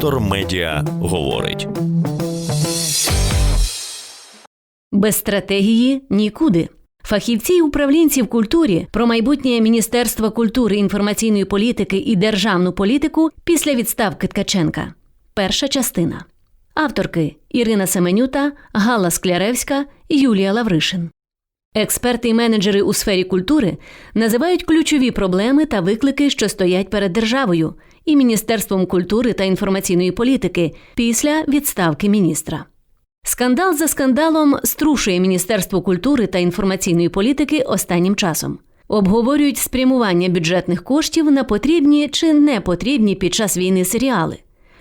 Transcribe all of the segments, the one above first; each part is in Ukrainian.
Детектор медіа говорить. Без стратегії нікуди. Фахівці й управлінці в культурі про майбутнє Міністерства культури, інформаційної політики і державну політику після відставки Ткаченка. Перша частина. Авторки Ірина Семенюта, Галла Скляревська, Юлія Лавришин. Експерти і менеджери у сфері культури називають ключові проблеми та виклики, що стоять перед державою і Міністерством культури та інформаційної політики після відставки міністра. Скандал за скандалом струшує Міністерство культури та інформаційної політики останнім часом. Обговорюють спрямування бюджетних коштів на потрібні чи не потрібні під час війни серіали.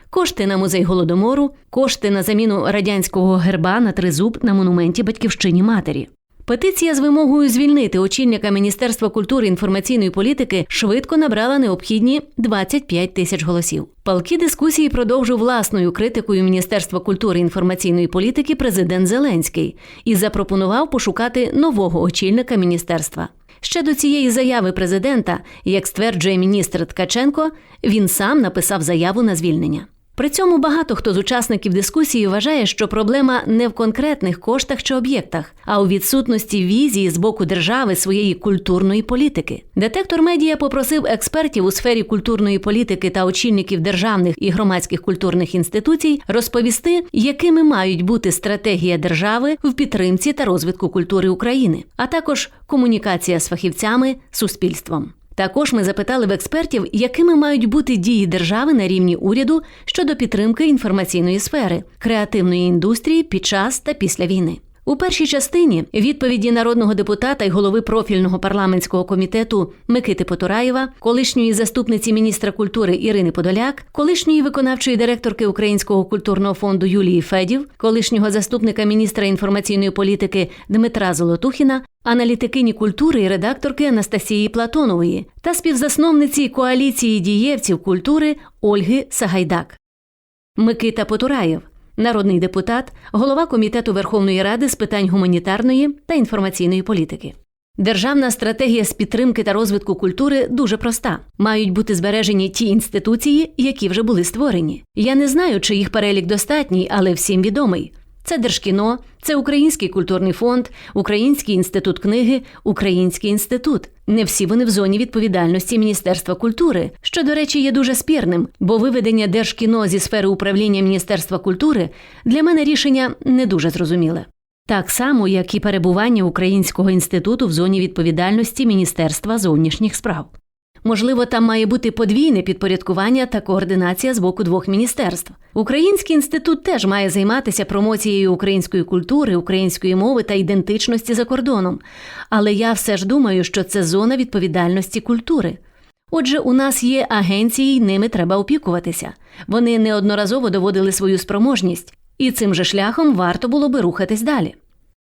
Кошти на музей голодомору, кошти на заміну радянського герба на тризуб на монументі батьківщині матері. Петиція з вимогою звільнити очільника Міністерства культури і інформаційної політики швидко набрала необхідні 25 тисяч голосів. Палки дискусії продовжив власною критикою Міністерства культури і інформаційної політики президент Зеленський і запропонував пошукати нового очільника міністерства. Ще до цієї заяви президента, як стверджує міністр Ткаченко, він сам написав заяву на звільнення. При цьому багато хто з учасників дискусії вважає, що проблема не в конкретних коштах чи об'єктах, а у відсутності візії з боку держави своєї культурної політики. Детектор медіа попросив експертів у сфері культурної політики та очільників державних і громадських культурних інституцій розповісти, якими мають бути стратегія держави в підтримці та розвитку культури України, а також комунікація з фахівцями, суспільством. Також ми запитали в експертів, якими мають бути дії держави на рівні уряду щодо підтримки інформаційної сфери, креативної індустрії під час та після війни. У першій частині відповіді народного депутата й голови профільного парламентського комітету Микити Потураєва, колишньої заступниці міністра культури Ірини Подоляк, колишньої виконавчої директорки Українського культурного фонду Юлії Федів, колишнього заступника міністра інформаційної політики Дмитра Золотухіна, аналітикині культури і редакторки Анастасії Платонової та співзасновниці коаліції дієвців культури Ольги Сагайдак. Микита Потураєв, народний депутат, голова комітету Верховної Ради з питань гуманітарної та інформаційної політики. Державна стратегія з підтримки та розвитку культури дуже проста. Мають бути збережені ті інституції, які вже були створені. Я не знаю, чи їх перелік достатній, але всім відомий. Це Держкіно, це Український культурний фонд, Український інститут книги, Український інститут. Не всі вони в зоні відповідальності Міністерства культури, що, до речі, є дуже спірним, бо виведення Держкіно зі сфери управління Міністерства культури для мене рішення не дуже зрозуміле. Так само, як і перебування Українського інституту в зоні відповідальності Міністерства зовнішніх справ. Можливо, там має бути подвійне підпорядкування та координація з боку двох міністерств. Український інститут теж має займатися промоцією української культури, української мови та ідентичності за кордоном. Але я все ж думаю, що це зона відповідальності культури. Отже, у нас є агенції, й ними треба опікуватися. Вони неодноразово доводили свою спроможність, і цим же шляхом варто було би рухатись далі.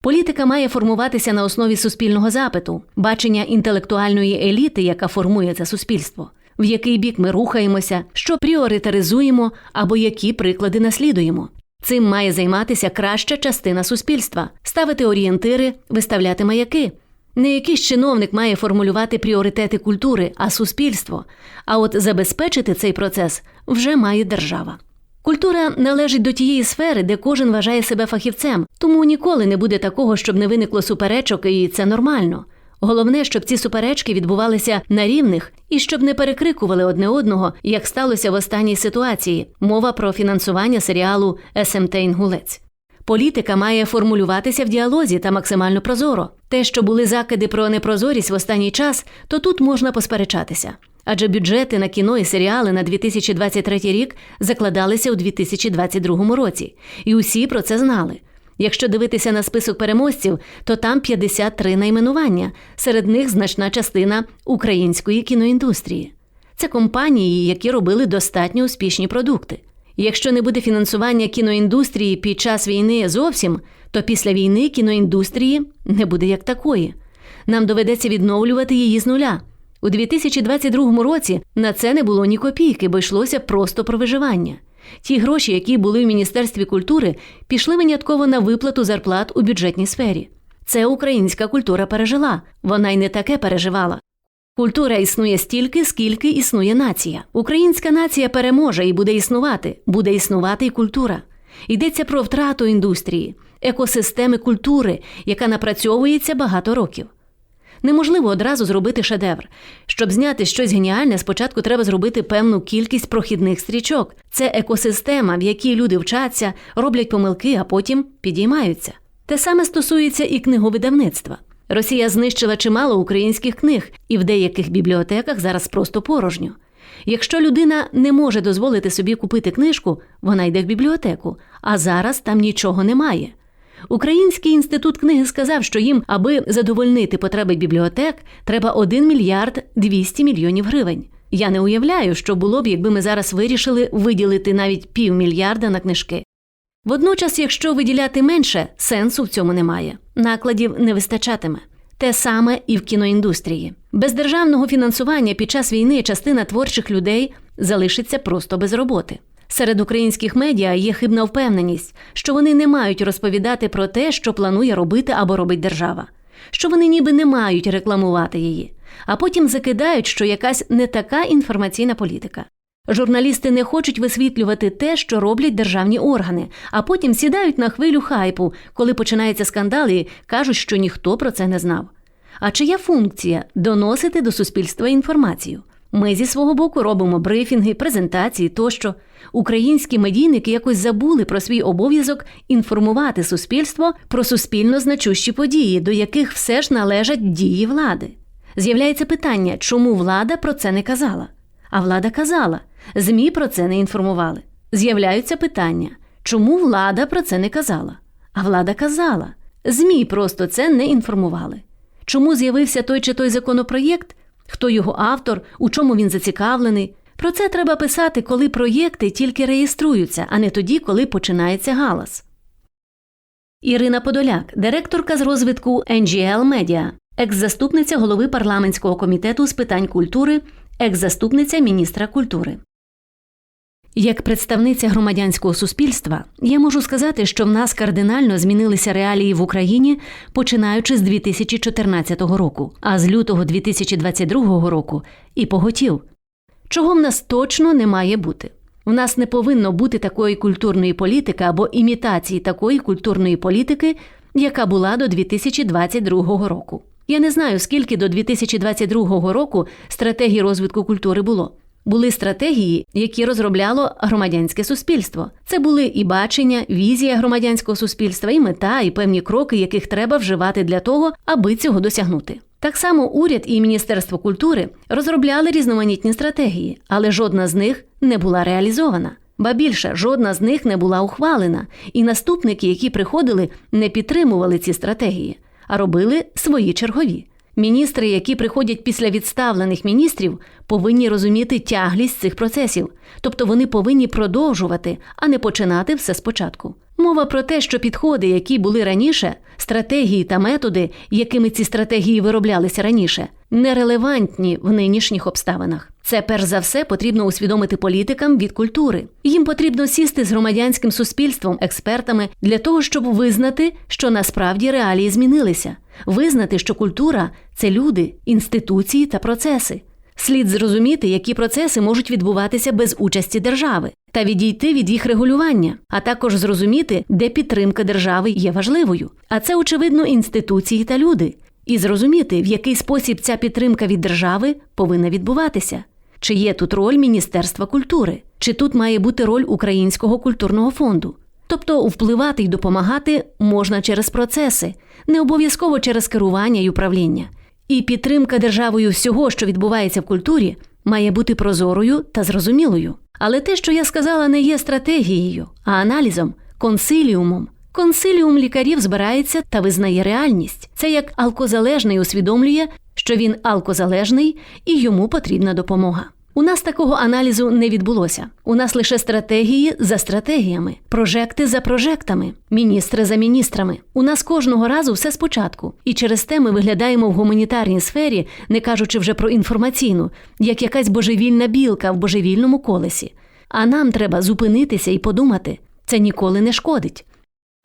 Політика має формуватися на основі суспільного запиту, бачення інтелектуальної еліти, яка формує це суспільство, в який бік ми рухаємося, що пріоритаризуємо або які приклади наслідуємо. Цим має займатися краща частина суспільства, ставити орієнтири, виставляти маяки. Не якийсь чиновник має формулювати пріоритети культури, а суспільство. А от забезпечити цей процес вже має держава. Культура належить до тієї сфери, де кожен вважає себе фахівцем, тому ніколи не буде такого, щоб не виникло суперечок, і це нормально. Головне, щоб ці суперечки відбувалися на рівних і щоб не перекрикували одне одного, як сталося в останній ситуації. Мова про фінансування серіалу СМТ Інгулець. Політика має формулюватися в діалозі та максимально прозоро. Те, що були закиди про непрозорість в останній час, то тут можна посперечатися. Адже бюджети на кіно і серіали на 2023 рік закладалися у 2022 році, і усі про це знали. Якщо дивитися на список переможців, то там 53 найменування, серед них значна частина української кіноіндустрії. Це компанії, які робили достатньо успішні продукти. Якщо не буде фінансування кіноіндустрії під час війни зовсім, то після війни кіноіндустрії не буде як такої. Нам доведеться відновлювати її з нуля. У 2022 році на це не було ні копійки, бо йшлося просто про виживання. Ті гроші, які були в Міністерстві культури, пішли винятково на виплату зарплат у бюджетній сфері. Це українська культура пережила, вона й не таке переживала. Культура існує стільки, скільки існує нація. Українська нація переможе і буде існувати, буде існувати і культура. Йдеться про втрату індустрії, екосистеми культури, яка напрацьовується багато років. Неможливо одразу зробити шедевр. Щоб зняти щось геніальне, спочатку треба зробити певну кількість прохідних стрічок. Це екосистема, в якій люди вчаться, роблять помилки, а потім підіймаються. Те саме стосується і книговидавництва. Росія знищила чимало українських книг, і в деяких бібліотеках зараз просто порожньо. Якщо людина не може дозволити собі купити книжку, вона йде в бібліотеку, а зараз там нічого немає. Український інститут книги сказав, що їм, аби задовольнити потреби бібліотек, треба 1 мільярд 200 мільйонів гривень. Я не уявляю, що було б, якби ми зараз вирішили виділити навіть півмільярда на книжки. Водночас, якщо виділяти менше, сенсу в цьому немає. Накладів не вистачатиме. Те саме і в кіноіндустрії. Без державного фінансування під час війни частина творчих людей залишиться просто без роботи. Серед українських медіа є хибна впевненість, що вони не мають розповідати про те, що планує робити або робить держава, що вони ніби не мають рекламувати її, а потім закидають, що якась не така інформаційна політика. Журналісти не хочуть висвітлювати те, що роблять державні органи, а потім сідають на хвилю хайпу, коли починається скандал і кажуть, що ніхто про це не знав. А чия функція доносити до суспільства інформацію? Ми зі свого боку робимо брифінги, презентації тощо. Українські медійники якось забули про свій обов'язок інформувати суспільство про суспільно значущі події, до яких все ж належать дії влади. З'являється питання, чому влада про це не казала? А влада казала, ЗМІ про це не інформували. З'являються питання, чому влада про це не казала? А влада казала, ЗМІ просто це не інформували. Чому з'явився той чи той законопроєкт? Хто його автор, у чому він зацікавлений? Про це треба писати, коли проєкти тільки реєструються, а не тоді, коли починається галас. Ірина Подоляк, директорка з розвитку NGL Media, екс-заступниця голови парламентського комітету з питань культури, екс-заступниця міністра культури. Як представниця громадянського суспільства, я можу сказати, що в нас кардинально змінилися реалії в Україні, починаючи з 2014 року, а з лютого 2022 року і поготів. Чого в нас точно не має бути? В нас не повинно бути такої культурної політики або імітації такої культурної політики, яка була до 2022 року. Я не знаю, скільки до 2022 року стратегій розвитку культури було. Були стратегії, які розробляло громадянське суспільство. Це були і бачення, візія громадянського суспільства, і мета, і певні кроки, яких треба вживати для того, аби цього досягнути. Так само уряд і Міністерство культури розробляли різноманітні стратегії, але жодна з них не була реалізована. Ба більше, жодна з них не була ухвалена, і наступники, які приходили, не підтримували ці стратегії, а робили свої чергові. Міністри, які приходять після відставлених міністрів, повинні розуміти тяглість цих процесів, тобто вони повинні продовжувати, а не починати все спочатку. Мова про те, що підходи, які були раніше, стратегії та методи, якими ці стратегії вироблялися раніше, нерелевантні в нинішніх обставинах. Це перш за все потрібно усвідомити політикам від культури. Їм потрібно сісти з громадянським суспільством, експертами для того, щоб визнати, що насправді реалії змінилися, визнати, що культура це люди, інституції та процеси. Слід зрозуміти, які процеси можуть відбуватися без участі держави, та відійти від їх регулювання, а також зрозуміти, де підтримка держави є важливою. А це, очевидно, інституції та люди, і зрозуміти, в який спосіб ця підтримка від держави повинна відбуватися. Чи є тут роль Міністерства культури, чи тут має бути роль Українського культурного фонду? Тобто впливати й допомагати можна через процеси, не обов'язково через керування й управління. І підтримка державою всього, що відбувається в культурі, має бути прозорою та зрозумілою. Але те, що я сказала, не є стратегією, а аналізом, консиліумом. Консиліум лікарів збирається та визнає реальність. Це як алкозалежний усвідомлює, що він алкозалежний і йому потрібна допомога. У нас такого аналізу не відбулося. У нас лише стратегії за стратегіями, прожекти за прожектами, міністри за міністрами. У нас кожного разу все спочатку, і через те ми виглядаємо в гуманітарній сфері, не кажучи вже про інформаційну, як якась божевільна білка в божевільному колесі. А нам треба зупинитися і подумати, це ніколи не шкодить.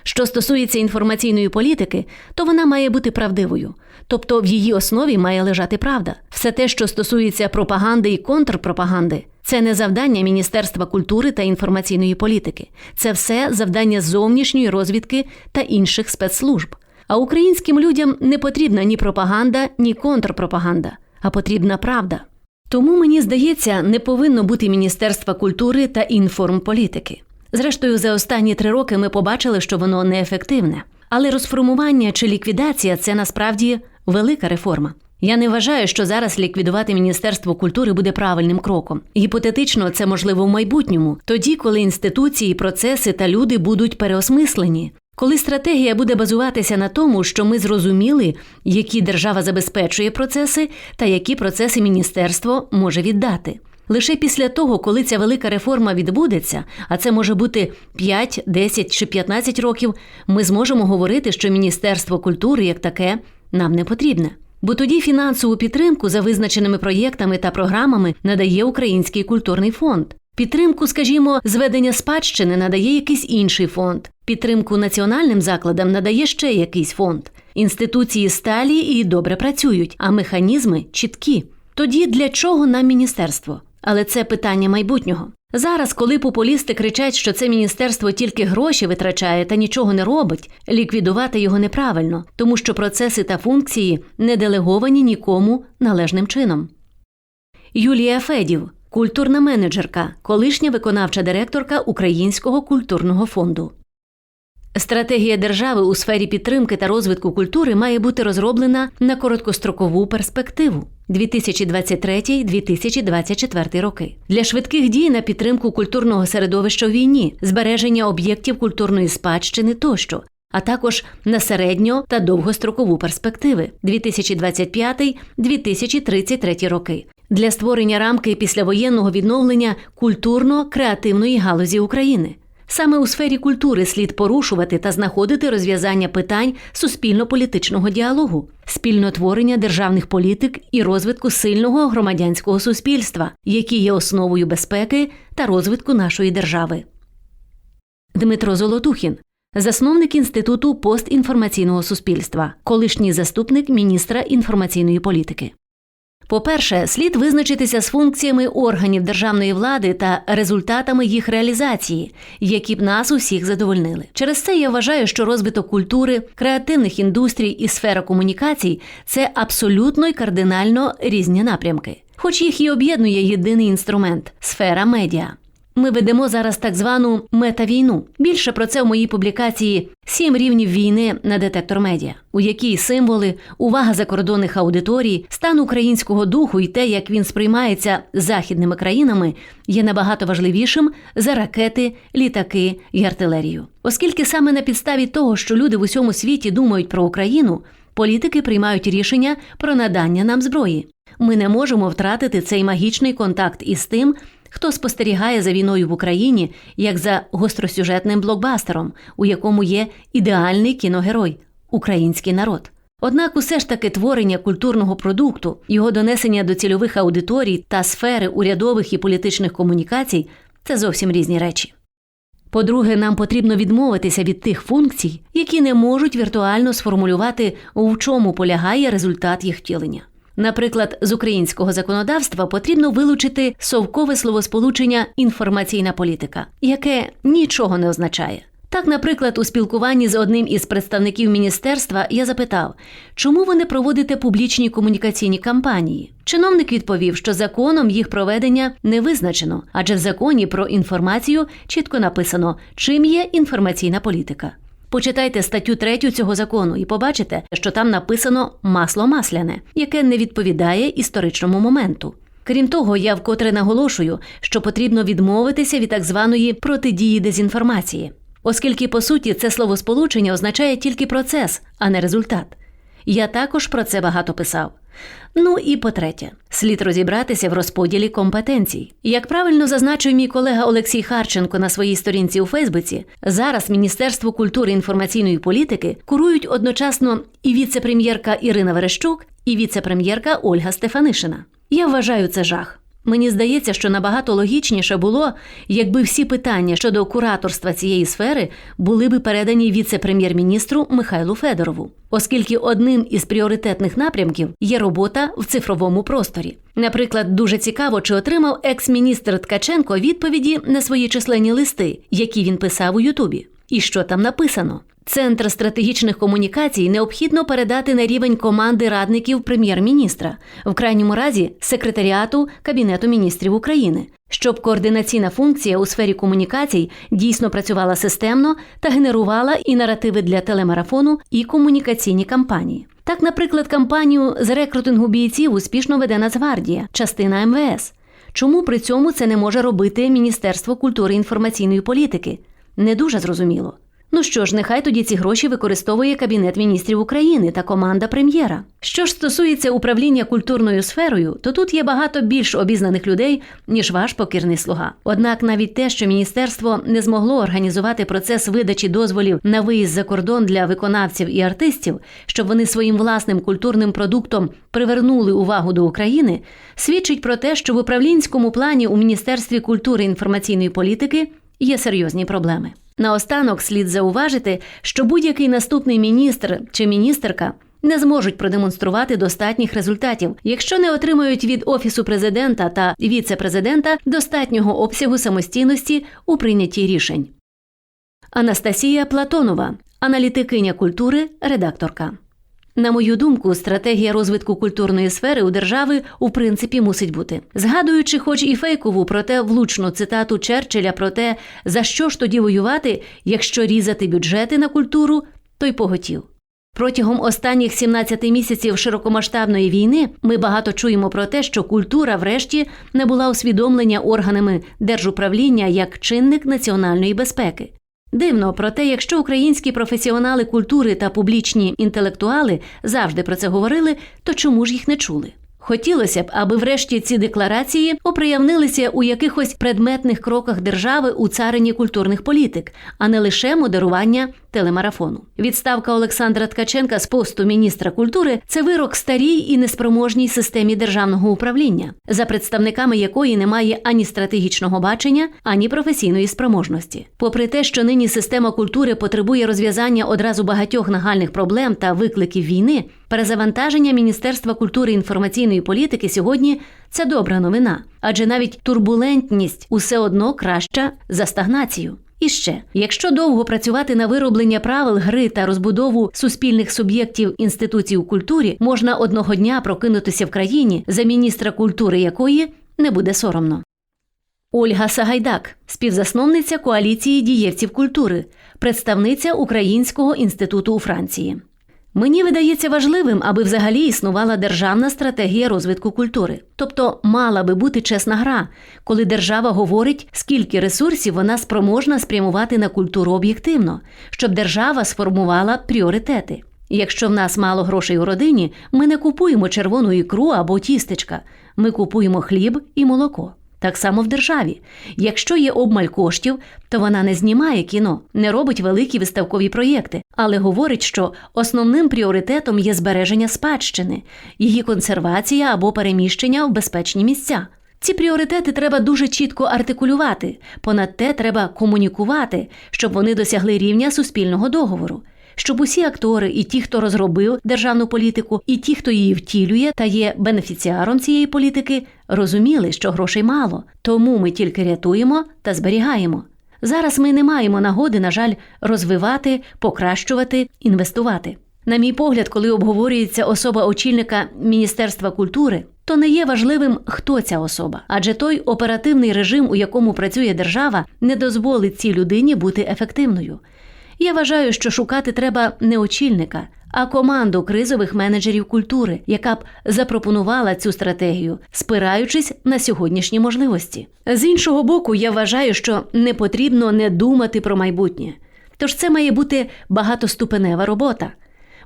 Що стосується інформаційної політики, то вона має бути правдивою, тобто в її основі має лежати правда. Все те, що стосується пропаганди і контрпропаганди, це не завдання Міністерства культури та інформаційної політики, це все завдання зовнішньої розвідки та інших спецслужб. А українським людям не потрібна ні пропаганда, ні контрпропаганда, а потрібна правда. Тому мені здається, не повинно бути Міністерства культури та інформполітики. Зрештою, за останні три роки ми побачили, що воно неефективне. Але розформування чи ліквідація це насправді велика реформа. Я не вважаю, що зараз ліквідувати Міністерство культури буде правильним кроком. Гіпотетично, це можливо в майбутньому, тоді, коли інституції, процеси та люди будуть переосмислені. Коли стратегія буде базуватися на тому, що ми зрозуміли, які держава забезпечує процеси та які процеси міністерство може віддати. Лише після того, коли ця велика реформа відбудеться, а це може бути 5, 10 чи 15 років, ми зможемо говорити, що Міністерство культури як таке нам не потрібне. Бо тоді фінансову підтримку за визначеними проєктами та програмами надає Український культурний фонд. Підтримку, скажімо, зведення спадщини надає якийсь інший фонд. Підтримку національним закладам надає ще якийсь фонд. Інституції сталі і добре працюють, а механізми чіткі. Тоді для чого нам міністерство? Але це питання майбутнього. Зараз, коли популісти кричать, що це міністерство тільки гроші витрачає та нічого не робить, ліквідувати його неправильно, тому що процеси та функції не делеговані нікому належним чином. Юлія Федів, культурна менеджерка, колишня виконавча директорка Українського культурного фонду. Стратегія держави у сфері підтримки та розвитку культури має бути розроблена на короткострокову перспективу 2023-2024 роки для швидких дій на підтримку культурного середовища у війні, збереження об'єктів культурної спадщини тощо. А також на середньо та довгострокову перспективи 2025-2033 роки для створення рамки післявоєнного відновлення культурно-креативної галузі України. Саме у сфері культури слід порушувати та знаходити розв'язання питань суспільно-політичного діалогу, спільнотворення державних політик і розвитку сильного громадянського суспільства, які є основою безпеки та розвитку нашої держави. Дмитро Золотухін, засновник інституту постінформаційного суспільства, колишній заступник міністра інформаційної політики. По-перше, слід визначитися з функціями органів державної влади та результатами їх реалізації, які б нас усіх задовольнили. Через це я вважаю, що розвиток культури, креативних індустрій і сфера комунікацій це абсолютно й кардинально різні напрямки, хоч їх і об'єднує єдиний інструмент сфера медіа. Ми ведемо зараз так звану метавійну. Більше про це в моїй публікації Сім рівнів війни на детектор медіа, у якій символи, увага закордонних аудиторій, стан українського духу і те, як він сприймається західними країнами, є набагато важливішим за ракети, літаки і артилерію. Оскільки саме на підставі того, що люди в усьому світі думають про Україну, політики приймають рішення про надання нам зброї. Ми не можемо втратити цей магічний контакт із тим хто спостерігає за війною в Україні як за гостросюжетним блокбастером, у якому є ідеальний кіногерой український народ. Однак усе ж таки творення культурного продукту, його донесення до цільових аудиторій та сфери урядових і політичних комунікацій це зовсім різні речі. По-друге, нам потрібно відмовитися від тих функцій, які не можуть віртуально сформулювати, в чому полягає результат їх втілення. Наприклад, з українського законодавства потрібно вилучити совкове словосполучення інформаційна політика, яке нічого не означає. Так, наприклад, у спілкуванні з одним із представників міністерства я запитав, чому ви не проводите публічні комунікаційні кампанії? Чиновник відповів, що законом їх проведення не визначено, адже в законі про інформацію чітко написано, чим є інформаційна політика. Почитайте статтю 3 цього закону і побачите, що там написано масло масляне, яке не відповідає історичному моменту. Крім того, я вкотре наголошую, що потрібно відмовитися від так званої протидії дезінформації, оскільки по суті це словосполучення означає тільки процес, а не результат. Я також про це багато писав. Ну і по-третє, слід розібратися в розподілі компетенцій. Як правильно зазначив мій колега Олексій Харченко на своїй сторінці у Фейсбуці, зараз Міністерство культури і інформаційної політики курують одночасно і віце-прем'єрка Ірина Верещук, і віце-прем'єрка Ольга Стефанишина. Я вважаю це жах. Мені здається, що набагато логічніше було, якби всі питання щодо кураторства цієї сфери були би передані віце-прем'єр-міністру Михайлу Федорову, оскільки одним із пріоритетних напрямків є робота в цифровому просторі. Наприклад, дуже цікаво, чи отримав екс-міністр Ткаченко відповіді на свої численні листи, які він писав у Ютубі, і що там написано. Центр стратегічних комунікацій необхідно передати на рівень команди радників прем'єр-міністра, в крайньому разі секретаріату Кабінету міністрів України, щоб координаційна функція у сфері комунікацій дійсно працювала системно та генерувала і наративи для телемарафону, і комунікаційні кампанії. Так, наприклад, кампанію з рекрутингу бійців успішно веде Нацгвардія, частина МВС. Чому при цьому це не може робити Міністерство культури і інформаційної політики? Не дуже зрозуміло. Ну що ж, нехай тоді ці гроші використовує Кабінет міністрів України та команда прем'єра. Що ж стосується управління культурною сферою, то тут є багато більш обізнаних людей, ніж ваш покірний слуга. Однак навіть те, що міністерство не змогло організувати процес видачі дозволів на виїзд за кордон для виконавців і артистів, щоб вони своїм власним культурним продуктом привернули увагу до України, свідчить про те, що в управлінському плані у Міністерстві культури і інформаційної політики є серйозні проблеми. Наостанок слід зауважити, що будь-який наступний міністр чи міністерка не зможуть продемонструвати достатніх результатів, якщо не отримають від офісу президента та віце-президента достатнього обсягу самостійності у прийнятті рішень. Анастасія Платонова, аналітикиня культури, редакторка. На мою думку, стратегія розвитку культурної сфери у держави у принципі мусить бути. Згадуючи, хоч і фейкову, проте влучну цитату Черчилля про те, за що ж тоді воювати, якщо різати бюджети на культуру, то й поготів. Протягом останніх 17 місяців широкомасштабної війни ми багато чуємо про те, що культура, врешті, не була усвідомлення органами держуправління як чинник національної безпеки. Дивно, проте, якщо українські професіонали культури та публічні інтелектуали завжди про це говорили, то чому ж їх не чули? Хотілося б, аби врешті ці декларації оприявнилися у якихось предметних кроках держави у царині культурних політик, а не лише модерування телемарафону. Відставка Олександра Ткаченка з посту міністра культури це вирок старій і неспроможній системі державного управління, за представниками якої немає ані стратегічного бачення, ані професійної спроможності. Попри те, що нині система культури потребує розв'язання одразу багатьох нагальних проблем та викликів війни. Перезавантаження Міністерства культури і інформаційної політики сьогодні це добра новина, адже навіть турбулентність усе одно краща за стагнацію. І ще, якщо довго працювати на вироблення правил гри та розбудову суспільних суб'єктів інституцій у культурі, можна одного дня прокинутися в країні, за міністра культури якої не буде соромно. Ольга Сагайдак, співзасновниця коаліції дієвців культури, представниця Українського інституту у Франції. Мені видається важливим, аби взагалі існувала державна стратегія розвитку культури. Тобто мала би бути чесна гра, коли держава говорить, скільки ресурсів вона спроможна спрямувати на культуру об'єктивно, щоб держава сформувала пріоритети. Якщо в нас мало грошей у родині, ми не купуємо червону ікру або тістечка, ми купуємо хліб і молоко. Так само в державі. Якщо є обмаль коштів, то вона не знімає кіно, не робить великі виставкові проєкти, але говорить, що основним пріоритетом є збереження спадщини, її консервація або переміщення в безпечні місця. Ці пріоритети треба дуже чітко артикулювати, понад те треба комунікувати, щоб вони досягли рівня суспільного договору щоб усі актори, і ті, хто розробив державну політику, і ті, хто її втілює та є бенефіціаром цієї політики, розуміли, що грошей мало, тому ми тільки рятуємо та зберігаємо. Зараз ми не маємо нагоди, на жаль, розвивати, покращувати, інвестувати. На мій погляд, коли обговорюється особа очільника Міністерства культури, то не є важливим, хто ця особа, адже той оперативний режим, у якому працює держава, не дозволить цій людині бути ефективною. Я вважаю, що шукати треба не очільника, а команду кризових менеджерів культури, яка б запропонувала цю стратегію, спираючись на сьогоднішні можливості. З іншого боку, я вважаю, що не потрібно не думати про майбутнє. Тож це має бути багатоступенева робота.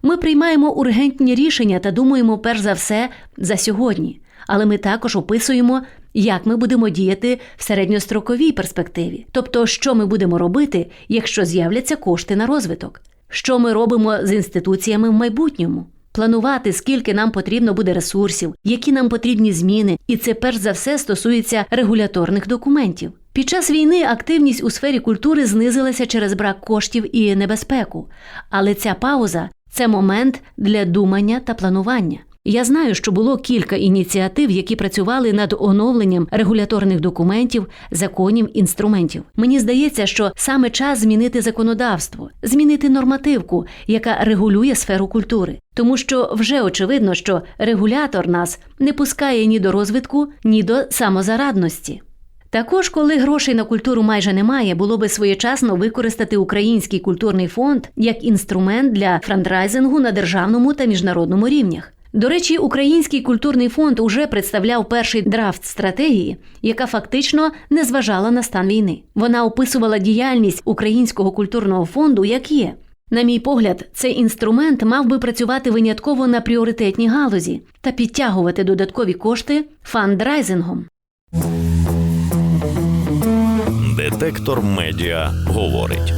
Ми приймаємо ургентні рішення та думаємо перш за все за сьогодні, але ми також описуємо як ми будемо діяти в середньостроковій перспективі, тобто, що ми будемо робити, якщо з'являться кошти на розвиток, що ми робимо з інституціями в майбутньому. планувати, скільки нам потрібно буде ресурсів, які нам потрібні зміни, і це перш за все стосується регуляторних документів. Під час війни активність у сфері культури знизилася через брак коштів і небезпеку, але ця пауза це момент для думання та планування. Я знаю, що було кілька ініціатив, які працювали над оновленням регуляторних документів, законів, інструментів. Мені здається, що саме час змінити законодавство, змінити нормативку, яка регулює сферу культури, тому що вже очевидно, що регулятор нас не пускає ні до розвитку, ні до самозарадності. Також, коли грошей на культуру майже немає, було би своєчасно використати Український культурний фонд як інструмент для франдрайзингу на державному та міжнародному рівнях. До речі, Український культурний фонд уже представляв перший драфт стратегії, яка фактично не зважала на стан війни. Вона описувала діяльність Українського культурного фонду як є. На мій погляд, цей інструмент мав би працювати винятково на пріоритетній галузі та підтягувати додаткові кошти фандрайзингом. Детектор медіа говорить.